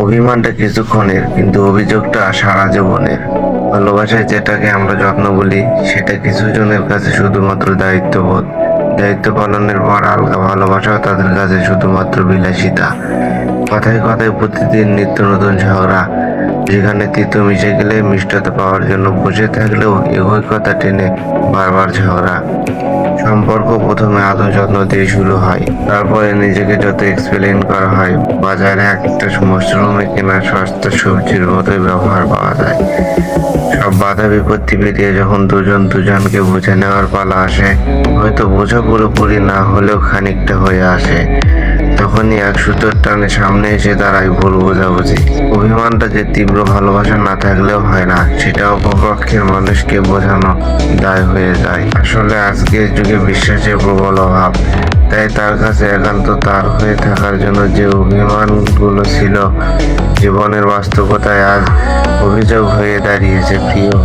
অভিমানটা কিছুক্ষণের, কিন্তু অভিযোগটা সারা জীবনের। ভালোবাসায় যেটাকে আমরা যত্ন বলি, সেটা কিছু জনের কাছে শুধুমাত্র দায়িত্ববোধ। দায়িত্ব পালনের পর আলগা ভালোবাসাও তাদের কাছে শুধুমাত্র বিলাসিতা। কথায় কথায় প্রতিদিন নিত্য নতুন ঝগড়া, যেখানে তিতো মিশে গেলে মিষ্টতা পাওয়ার জন্য বসে থাকলেও একই কথা টেনে বারবার ঝগড়া। সম্পর্ক প্রথমে আদৌ যত্ন দিয়ে শুরু হয়। তারপরে নিজেকে যত এক্সপ্লেন করা হয়, বাজারে একটা মশরুমে কেনা সস্তা সবজির মতোই ব্যবহার পাওয়া যায়। সব বাধা বিপত্তি পেরিয়ে যখন দুজন দুজনকে বুঝে নেওয়ার পালা আসে, হয়তো বোঝা পুরোপুরি না হলেও খানিকটা হয়ে আসে। তখনই এক সুতোর টানে সামনে এসে দাঁড়ায় ভুল বোঝাবুঝি। অভিমানটা যে তীব্র ভালোবাসা না থাকলেও হয় না, সেটা অপপক্ষের মানুষকে বোঝানো দায় হয়ে যায়। আসলে আজকের যুগে বিশ্বাসের প্রবল অভাব। তাই তার কাছে একান্ত তার হয়ে থাকার জন্য যে অভিমানগুলো ছিল, জীবনের বাস্তবতায় আজ অভিযোগ হয়ে দাঁড়িয়েছে প্রিয়।